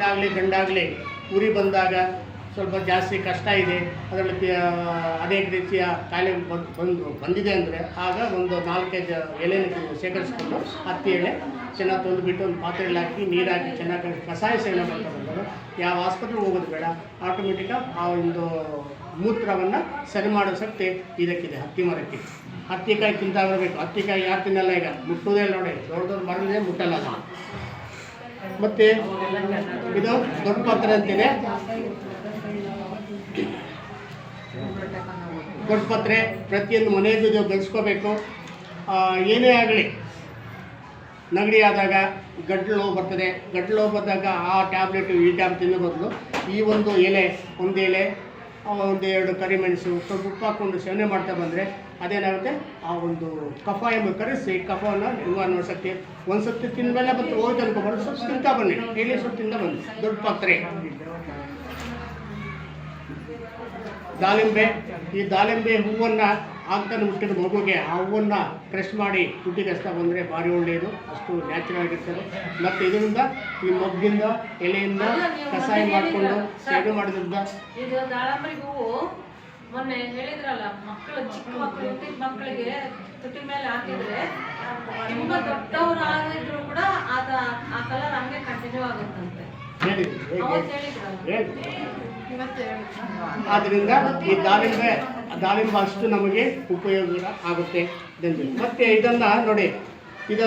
ಹೆಣ್ಣಾಗಲಿ ಗಂಡಾಗಲಿ ಉರಿ ಬಂದಾಗ ಸ್ವಲ್ಪ ಜಾಸ್ತಿ ಕಷ್ಟ ಇದೆ. ಅದರಲ್ಲಿ ಅನೇಕ ರೀತಿಯ ಕಾಯಿಲೆ ಬಂದು ಬಂದು, ಬಂದಿದೆ ಅಂದರೆ ಆಗ ಒಂದು ನಾಲ್ಕೈದು ಎಲೆಯನ್ನು ಶೇಖರಿಸ್ಕೊಂಡು ಹತ್ತಿ ಎಳೆ ಚೆನ್ನಾಗಿ ತೊಂದುಬಿಟ್ಟು ಒಂದು ಪಾತ್ರೆಯಲ್ಲಿ ಹಾಕಿ ನೀರಾಕಿ ಚೆನ್ನಾಗಿ ಕಷಾಯ ಸೇವನೆ ಮಾಡ್ತಾ ಯಾವ ಆಸ್ಪತ್ರೆಗೆ ಹೋಗೋದು ಬೇಡ. ಆಟೋಮೆಟಿಕಾಗಿ ಆ ಒಂದು ಮೂತ್ರವನ್ನು ಸರಿ ಮಾಡೋ ಶಕ್ತಿ ಇದಕ್ಕಿದೆ, ಹತ್ತಿ ಮರಕ್ಕೆ. ಹತ್ತಿಕಾಯಿ ತಿಂತಾ ಬರಬೇಕು ಹತ್ತಿಕಾಯಿ ಯಾರು ತಿನ್ನಲ್ಲ ಈಗ? ಮುಟ್ಟೋದೇ ನೋಡಿ. ದೊಡ್ಡ ದೊಡ್ಡ ಮರಳಿದೆ ಮುಟ್ಟಲ್ಲ. ಮತ್ತೆ ಇದು ದೊಡ್ಡ ಪಾತ್ರೆ ಅಂತಿದೆ. ದೊಡ್ಡ ಪತ್ರೆ, ಪ್ರತಿಯೊಂದು ನೀವು ಬೆಳೆಸ್ಕೋಬೇಕು. ಏನೇ ಆಗಲಿ, ನೆಗಡಿ ಆದಾಗ ಗಡ್ಲು ನೋವು ಬರ್ತದೆ. ಗಡ್ಲು ನೋವು ಬಂದಾಗ ಆ ಟ್ಯಾಬ್ಲೆಟು ಈ ಟ್ಯಾಬ್ ತಿನ್ನೋ ಬದಲು ಈ ಒಂದು ಎಲೆ ಒಂದು ಎಲೆ ಒಂದು ಎರಡು ಕರಿಮೆಣಸು ಸ್ವಲ್ಪ ಉಪ್ಪು ಹಾಕ್ಕೊಂಡು ಸೇವನೆ ಮಾಡ್ತಾ ಬಂದರೆ ಅದೇನಾಗುತ್ತೆ? ಆ ಒಂದು ಕಫ ಎಂಬ ಕರೆಸಿ ಕಫವನ್ನು ನಿವಾರಣೆ ಒಂದು ಸತಿ ತಿಂದಮೇಲೆ ಮತ್ತು ಹೋಯ್ತು ಅನ್ಕೋಬಾರ್ದು ಸ್ವಲ್ಪ ತಿಂತಾ ಬನ್ನಿ. ಡೈಲಿ ಸ್ವಲ್ಪ ತಿಂದ ಬನ್ನಿ. ದೊಡ್ಡ ಪಾತ್ರೆ. ದಾಳಿಂಬೆ. ಈ ದಾಳಿಂಬೆ ಹೂವನ್ನು ಆಗ್ತಾನೆ ಹುಟ್ಟಿದ ಮಗುಗೆ ಅವನ್ನು ಪ್ರೆಸ್ ಮಾಡಿ ತುಟಿ ಹಚ್ತಾ ಬಂದರೆ ಭಾರಿ ಒಳ್ಳೆಯದು ಅಷ್ಟು ನ್ಯಾಚುರಲ್ ಆಗಿರ್ತದೆ. ಮತ್ತು ಇದರಿಂದ ಈ ಮಗ್ಗಿಂದ ಎಲೆಯಿಂದ ಕಷಾಯ ಮಾಡಿಕೊಂಡು ಸೇವೆ ಮಾಡಿದ್ರಿಂದ ಇದು ದಾಳಂಬರಿ ಹೂವು ಮೊನ್ನೆ ಹೇಳಿದ್ರಲ್ಲ ಮಕ್ಕಳು ಚಿಕ್ಕ ಮಕ್ಕಳು ಹುಟ್ಟಿದ ಮಕ್ಕಳಿಗೆ ತುಟಿ ಮೇಲೆ ಹಾಕಿದ್ರೆ ತುಂಬಾ ದೊಡ್ಡವರು ಆಗಿದ್ರು ಕೂಡ ಅದ ಆ ಕಲರ್ ಹಂಗೆ ಕಂಟಿನ್ಯೂ ಆಗುತ್ತಂತೆ. ಹೇಳಿದ್ರು ಹೇಳಿ. ಆದ್ದರಿಂದ ಈ ದಾಳಿಂಬೆ ದಾಳಿಂಬೆ ಅಷ್ಟು ನಮಗೆ ಉಪಯೋಗ ಆಗುತ್ತೆ. ಮತ್ತೆ ಇದನ್ನ ನೋಡಿ, ಇದು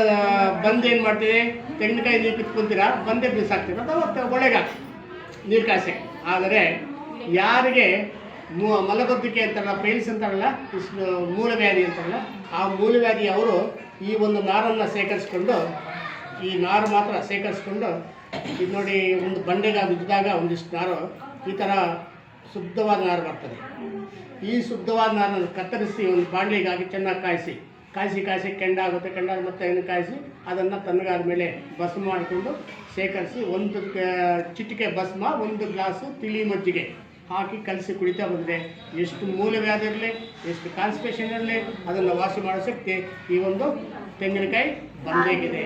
ಬಂದು ಏನು ಮಾಡ್ತೀವಿ ತೆಂಗಿನಕಾಯಿ ನೀರು ಕಿತ್ಕೊಂತೀರಾ? ಬಂದೆ ಬೀಸಾಕ್ತೀವಿ ಅಥವಾ ಒಳ್ಳೆಗ ನೀರು ಕಾಸೆ ಆದರೆ ಯಾರಿಗೆ ಮೂ- ಅಂತಾರಲ್ಲ ಪೇಲ್ಸ್ ಅಂತಾರಲ್ಲ ಇಷ್ಟು ಮೂಲವ್ಯಾಧಿ ಅಂತಾರಲ್ಲ, ಆ ಮೂಲವ್ಯಾಧಿ ಅವರು ಈ ಒಂದು ನಾರನ್ನು ಶೇಖರಿಸ್ಕೊಂಡು, ಈ ನಾರು ಮಾತ್ರ ಶೇಖರಿಸ್ಕೊಂಡು, ಇದು ನೋಡಿ, ಒಂದು ಬಂಡೆಗೆ ಬಿದ್ದಾಗ ಒಂದಿಷ್ಟು ನಾರು ಈ ಥರ ಶುದ್ಧವಾದ ನಾರು ಬರ್ತದೆ. ಈ ಶುದ್ಧವಾದ ನಾರನ್ನು ಕತ್ತರಿಸಿ ಒಂದು ಬಾಂಡ್ಲಿಗಾಗಿ ಚೆನ್ನಾಗಿ ಕಾಯಿಸಿ ಕಾಯಿಸಿ ಕಾಯಿಸಿ ಕೆಂಡ ಆಗುತ್ತೆ ಕೆಂಡ ಆದ ಮತ್ತೆ ಅದನ್ನು ಕಾಯಿಸಿ ಅದನ್ನು ತಣ್ಣಗಾದ ಮೇಲೆ ಬಸ್ ಮಾಡಿಕೊಂಡು ಶೇಖರಿಸಿ ಒಂದು ಚಿಟಿಕೆ ಭಸ್ಮ, ಒಂದು ಗ್ಲಾಸು ತಿಳಿ ಮಜ್ಜಿಗೆ ಹಾಕಿ ಕಲಸಿ ಕುಡಿತಾ ಬಂದರೆ ಎಷ್ಟು ಮೂಲವ್ಯಾಧಿ ಇರಲಿ, ಎಷ್ಟು ಕಾನ್ಸ್ಪೇಷನ್ ಇರಲಿ, ಅದನ್ನು ವಾಸಿ ಮಾಡೋ ಶಕ್ತಿ ಈ ಒಂದು ತೆಂಗಿನಕಾಯಿ ಬಂದೇಗಿದೆ.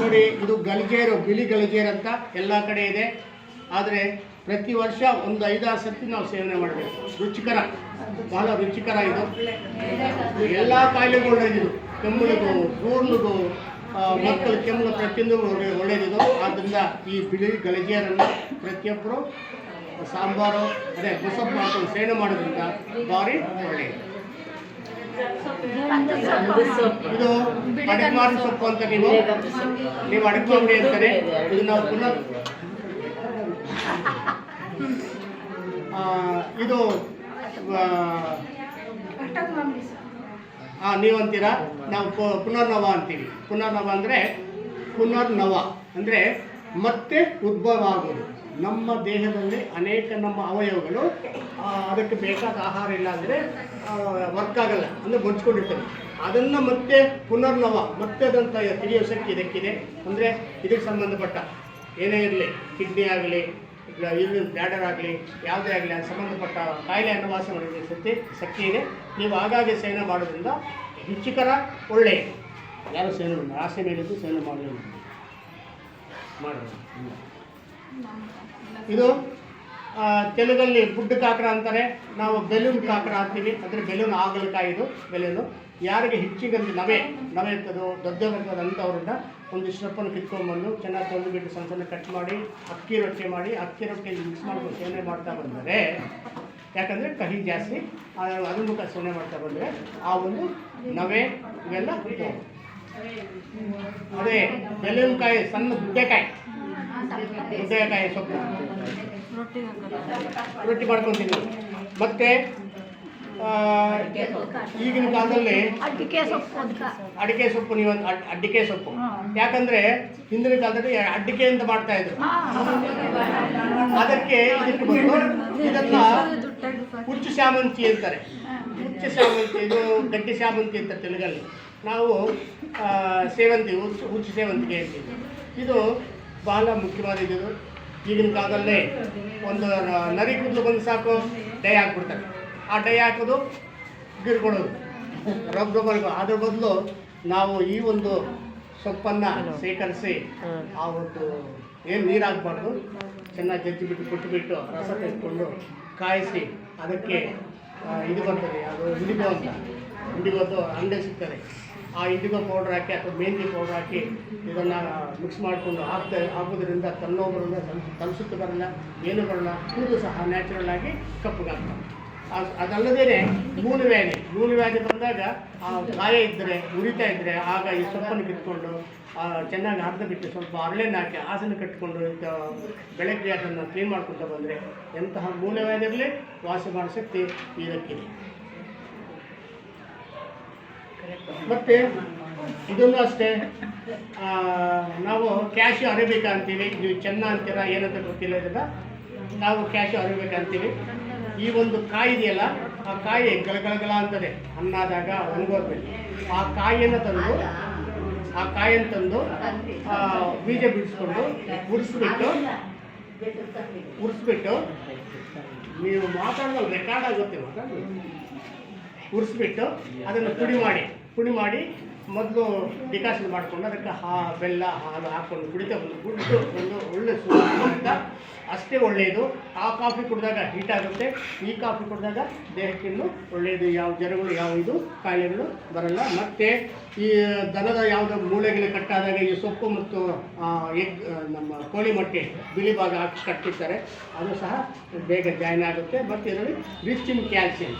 ನೋಡಿ, ಇದು ಗಲಜೇರು ಬಿಳಿ ಗಲಜೇರು ಅಂತ ಎಲ್ಲ ಕಡೆ ಇದೆ. ಆದರೆ ಪ್ರತಿ ವರ್ಷ ಒಂದು ಐದಾರು ಸರ್ತಿ ನಾವು ಸೇವನೆ ಮಾಡಬೇಕು. ರುಚಿಕರ. ಬಹಳ ರುಚಿಕರ ಇದು. ಎಲ್ಲ ಕಾಯಿಲೆಗಳು ಒಳ್ಳೆಯದಿದು ಕೆಮ್ಮಲಿಗೂ ಕೂರ್ಲಿಗೂ ಮಕ್ಕಳ ಕೆಮ್ಮಲು ಪ್ರತಿಯೊಂದು ಒಳ್ಳೆ ಒಳ್ಳೆಯದಿದು ಆದ್ದರಿಂದ ಈ ಬಿಳಿ ಗಳಿಗೆಯರನ್ನು ಪ್ರತಿಯೊಬ್ಬರು ಸಾಂಬಾರು, ಅದೇ ಮುಸಪ್ಪು ಮಾಡ್ಕೊಂಡು ಸೇವನೆ ಮಾಡೋದ್ರಿಂದ ಭಾರಿ ಒಳ್ಳೆಯದು. ಇದು ಅಡಿಮಾರಿ ಸೊಪ್ಪು ಅಂತ ನೀವು ನೀವು ಅಡಿಗೆ ಅಂಗಡಿ ಅಂತಾರೆ ಇದು ನಾವು ಪುನಃ ಇದು ನೀವು ಅಂತೀರಾ ನಾವು ಪುನರ್ನವ ಅಂತೀವಿ. ಪುನರ್ನವ ಅಂದರೆ ಪುನರ್ನವ. ಅಂದರೆ ಮತ್ತೆ ಉದ್ಭವ ಆಗೋದು ನಮ್ಮ ದೇಹದಲ್ಲಿ ಅನೇಕ ನಮ್ಮ ಅವಯವಗಳು ಅದಕ್ಕೆ ಬೇಕಾದ ಆಹಾರ ಇಲ್ಲ ಅಂದರೆ ವರ್ಕ್ ಆಗಲ್ಲ ಅಂದರೆ ಮುಚ್ಕೊಂಡಿರ್ತವೆ ಅದನ್ನು ಮತ್ತೆ ಪುನರ್ನವ, ಮತ್ತೆ ಅದಂತ ತಿಳಿಯೋ ಶಕ್ತಿ ಇದಕ್ಕಿದೆ. ಅಂದರೆ ಇದಕ್ಕೆ ಸಂಬಂಧಪಟ್ಟ ಏನೇ ಇರಲಿ ಕಿಡ್ನಿ ಆಗಲಿ ಇಲ್ಲಿ ಬ್ಲ್ಯಾಡರ್ ಆಗಲಿ ಯಾವುದೇ ಆಗಲಿ ಅದು ಸಂಬಂಧಪಟ್ಟ ಕಾಯಿಲೆಯನ್ನು ವಾಸ ಮಾಡಿದ ಶಕ್ತಿ ಶಕ್ತಿ ಇದೆ. ನೀವು ಆಗಾಗ್ಗೆ ಸೇವನೆ ಮಾಡೋದ್ರಿಂದ ರುಚಿಕರ ಒಳ್ಳೆಯ ಯಾರು ಸೇವನೆ ಮಾಡಿ ಆಸೆ ಮೇಲಿದ್ದು ಸೇವನೆ ಮಾಡಲಿ ಮಾಡೋದು. ಇದು ತೆಲುಗಲ್ಲಿ ಫುಡ್ ಕಾಕರ ಅಂತಾರೆ. ನಾವು ಬೆಲೂನ್ ಕಾಕರ ಅಂತೀವಿ. ಅಂದರೆ ಬೆಲೂನ್ ಆಗಲಕಾಯಿ ಇದು ಬೆಲೂನು. ಯಾರಿಗೆ ಹೆಚ್ಚಿಗಂದು ನವೆ ನವೆ ಇರ್ತದೋ ದೊಡ್ಡ ಅಂಥವ್ರನ್ನ ಒಂದು ಸೊಪ್ಪನ್ನು ಕಿತ್ಕೊಂಡ್ಬಂದು ಚೆನ್ನಾಗಿ ತಂದು ಬಿಟ್ಟು ಸಣ್ಣ ಸಣ್ಣ ಕಟ್ ಮಾಡಿ, ಅಕ್ಕಿ ರೊಟ್ಟಿ ಮಾಡಿ, ಅಕ್ಕಿ ರೊಟ್ಟಿ ಮಿಕ್ಸ್ ಮಾಡ್ಕೊಂಡು ಸೇವನೆ ಮಾಡ್ತಾ ಬಂದರೆ, ಯಾಕಂದರೆ ಕಹಿ ಜಾಸ್ತಿ ಅದ್ರ ಮುಖ ಸೇವನೆ ಮಾಡ್ತಾ ಬಂದರೆ ಆ ಒಂದು ನವೆ ಇವೆಲ್ಲ ಅದೇ, ಬೆಲೂನ್ಕಾಯಿ ಸಣ್ಣ ಬುಡ್ಡೆಕಾಯಿ ಬುಡ್ಡೆಕಾಯಿ ಸೊಪ್ಪು. ರೊಟ್ಟಿ ಮಾಡ್ಕೊತೀನಿ. ಮತ್ತೆ ಈಗಿನ ಕಾಲದಲ್ಲಿ ಅಡಿಕೆ ಸೊಪ್ಪು ಅಡಿಕೆ ಸೊಪ್ಪು ನೀವು ಅಡ್- ಅಡ್ಡಿಕೆ ಸೊಪ್ಪು. ಯಾಕಂದ್ರೆ ಹಿಂದಿನ ಕಾಲದಲ್ಲಿ ಅಡ್ಡಿಕೆ ಅಂತ ಮಾಡ್ತಾ ಇದ್ರು. ಅದಕ್ಕೆ ಇದಕ್ಕೆ ಇದನ್ನ ಹುಚ್ಚು ಶಾಮಂತಿ ಅಂತಾರೆ. ಹುಚ್ಚು ಶಾಮಂತಿ ಇದು ಗಟ್ಟಿ ಶಾಮಂತಿ ಅಂತ ತೆಲುಗಲ್ಲಿ. ನಾವು ಸೇವಂತಿ ಹುಚ್ಚು ಹುಚ್ಚು ಸೇವಂತಿಗೆ ಅಂತೀವಿ. ಇದು ಬಹಳ ಮುಖ್ಯವಾದದ್ದು ಈಗಿನ ಕಾಲದಲ್ಲಿ ಒಂದು ನರಿ ಕೂದಲು ಬಂದು ಸಾಕು ಡೈ ಹಾಕ್ಬಿಡ್ತಾರೆ. ಆ ಡೈ ಹಾಕೋದು ಗಿರ್ಕೊಡೋದು ರಬ್ ರಬ್ಬರ್ಗು ಅದ್ರ ಬದಲು ನಾವು ಈ ಒಂದು ಸೊಪ್ಪನ್ನು ಶೇಖರಿಸಿ ಆ ಒಂದು ಏನು ನೀರಾಗಬಾರ್ದು ಚೆನ್ನಾಗಿ ಜಜ್ಜಿ ಬಿಟ್ಟು ಕೊಟ್ಟುಬಿಟ್ಟು ರಸ ತೆಗೆದುಕೊಂಡು ಕಾಯಿಸಿ ಅದಕ್ಕೆ ಇದು ಬರ್ತದೆ ಅದು ಇಂಡಿಗೋ ಅಂತ. ಇಂಡಿಗೋದು ಅಂಗಡಿ ಸಿಗ್ತದೆ. ಆ ಇಂಡಿಗೋ ಪೌಡ್ರ್ ಹಾಕಿ ಅಥವಾ ಮೆಹಂದಿ ಪೌಡ್ರ್ ಹಾಕಿ ಇದನ್ನು ಮಿಕ್ಸ್ ಮಾಡಿಕೊಂಡು ಹಾಕ್ತಾ ಹಾಕೋದ್ರಿಂದ ತನ್ನೋಬರಲ್ಲ ತಲಸುತ್ತು ಬರಲ್ಲ, ಏನು ಬರಲ್ಲ, ಕೂದಲು ಸಹ ನ್ಯಾಚುರಲ್ ಆಗಿ ಕಪ್ಪಗಾಗ್ತದೆ. ಅದು ಅದಲ್ಲದೇ ಮೂಲು ವ್ಯಾಧಿ ವ್ಯಾಧಿ ಬಂದಾಗ ಆ ಗಾಯ ಇದ್ದರೆ ಉರಿತಾ ಇದ್ದರೆ ಆಗ ಈ ಸೊಪ್ಪನ್ನು ಕಿತ್ಕೊಂಡು ಚೆನ್ನಾಗಿ ಅರ್ಧ ಬಿಟ್ಟು ಸ್ವಲ್ಪ ಹರಳೆಣ್ಣೆ ಹಾಕಿ ಹಾಸನ ಕಟ್ಟಿಕೊಂಡು ಬೆಳಗ್ಗೆ ಅದನ್ನು ಕ್ಲೀನ್ ಮಾಡ್ಕೊಳ್ತಾ ಬಂದರೆ ಎಂತಹ ಮೂಲ ವ್ಯಾಧಿರಲಿ ವಾಸಿ ಮಾಡೋ ಶಕ್ತಿ ಇದಕ್ಕಿದೆ. ಮತ್ತು ಇದನ್ನು ಅಷ್ಟೇ ನಾವು ಕ್ಯಾಶು ಅರಿಬೇಕಾ ಅಂತೀವಿ ನೀವು ಚೆನ್ನ ಅಂತೀರಾ, ಏನಂತ ಗೊತ್ತಿಲ್ಲ ಇದನ್ನ. ನಾವು ಕ್ಯಾಶು ಅರೇಬಿಕಾ ಅಂತೀವಿ ಈ ಒಂದು ಕಾಯಿ ಇದೆಯಲ್ಲ, ಆ ಕಾಯಿ ಗಲಗಲಗಲ ಅಂತದೆ. ಅನ್ನಾದಾಗ ಒಣಗೋದ್ಮೇಲೆ. ಆ ಕಾಯಿಯನ್ನು ತಂದು, ಆ ಕಾಯಿಯನ್ನು ತಂದು ಬೀಜ ಬಿಡಿಸ್ಕೊಂಡು ಉರಿಸ್ಬಿಟ್ಟು ಉರಿಸ್ಬಿಟ್ಟು, ನೀವು ಮಾತಾಡೋದು ರೆಕಾರ್ಡ್ ಆಗುತ್ತೆ ಮಾತಾಡೋದು. ಉರಿಸ್ಬಿಟ್ಟು ಅದನ್ನು ಪುಡಿ ಮಾಡಿ ಪುಡಿ ಮಾಡಿ ಮೊದಲು ಡಿಕಾಷನ್ ಮಾಡಿಕೊಂಡು ಅದಕ್ಕೆ ಹಾ, ಬೆಲ್ಲ, ಹಾಲು ಹಾಕ್ಕೊಂಡು ಕುಡಿತಾ ಬಂದು ಕುಡಿದು ಒಂದು ಒಳ್ಳೆ ಸುಗಂಧ ಅಷ್ಟೇ ಒಳ್ಳೆಯದು. ಆ ಕಾಫಿ ಕುಡಿದಾಗ ಹೀಟ್ ಆಗುತ್ತೆ. ಈ ಕಾಫಿ ಕುಡಿದಾಗ ದೇಹಕ್ಕಿನ್ನೂ ಒಳ್ಳೆಯದು. ಯಾವ ಜನಗಳು ಯಾವ ಇದು, ಕಾಯಿಲೆಗಳು ಬರಲ್ಲ. ಮತ್ತು ಈ ದನದ ಯಾವುದೋ ಮೂಳೆಗಳು ಕಟ್ಟಾದಾಗ ಈ ಸೊಪ್ಪು ಮತ್ತು ಎಗ್ ನಮ್ಮ ಕೋಳಿ ಮೊಟ್ಟೆ ಬಿಳಿ ಭಾಗ ಹಾಕಿ ಕಟ್ಟಿರ್ತಾರೆ. ಅದು ಸಹ ಬೇಗ ಜಾಯ್ನ್ ಆಗುತ್ತೆ. ಮತ್ತು ಇದರಲ್ಲಿ ರಿಚ್ ಇನ್ ಕ್ಯಾಲ್ಸಿಯಂ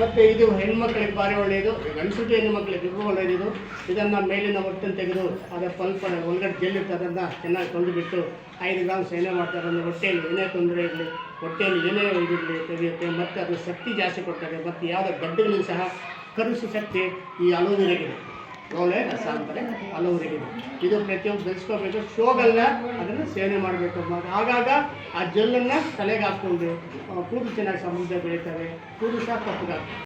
ಮತ್ತು ಇದು ಹೆಣ್ಮಕ್ಳಿಗೆ ಭಾರಿ ಒಳ್ಳೆಯದು ಗಂಡಸುಟ್ಟು ಹೆಣ್ಣು ಮಕ್ಕಳಿಗೆ ಒಳ್ಳೆಯದು ಇದನ್ನು ಮೇಲಿನ ಹೊಟ್ಟನ್ನು ತೆಗೆದು ಅದರ ಪಲ್ಪ ಒಳಗಡೆ ಜೆಲ್ ಇರ್ತದೆ ಅದನ್ನು ಚೆನ್ನಾಗಿ ತೊಳೆದುಬಿಟ್ಟು ಐದು ಗ್ರಾಮ್ ಸೇನೆ ಮಾಡ್ತಾರೆ. ಅಂದರೆ ಹೊಟ್ಟೆಯಲ್ಲಿ ಏನೇ ತೊಂದರೆ ಇರಲಿ, ಹೊಟ್ಟೆಯಲ್ಲಿ ಏನೇ ಇದಿರಲಿ ತೆಗೆಯುತ್ತೆ. ಮತ್ತು ಅದು ಶಕ್ತಿ ಜಾಸ್ತಿ ಕೊಡ್ತಾರೆ ಮತ್ತು ಯಾವುದೇ ಗಡ್ಡೆಗಳಿಗೂ ಸಹ ಕರುಸು ಶಕ್ತಿ ಈ ಅಲೋವೆರಾಗಿದೆ ಲೋಳೆ ರಸ ಅಂತಾರೆ. ಹಲವರಿಗೆ ಇದು. ಪ್ರತಿಯೊಂದು ಬೆಳೆಸ್ಕೋಬೇಕು ಶೋಗಲ್ಲ ಅದನ್ನು ಸೇವನೆ ಮಾಡಬೇಕು. ಆಗಾಗ ಆ ಜೆಲ್ಲನ್ನು ತಲೆಗೆ ಹಾಕ್ಕೊಂಡು ಕೂದಲು ಚೆನ್ನಾಗಿ ಸಮೃದ್ಧ ಬೆಳೀತಾರೆ ಕೂದಲು ಸಹ ಕಪ್ಪಗಾಗ್ತದೆ.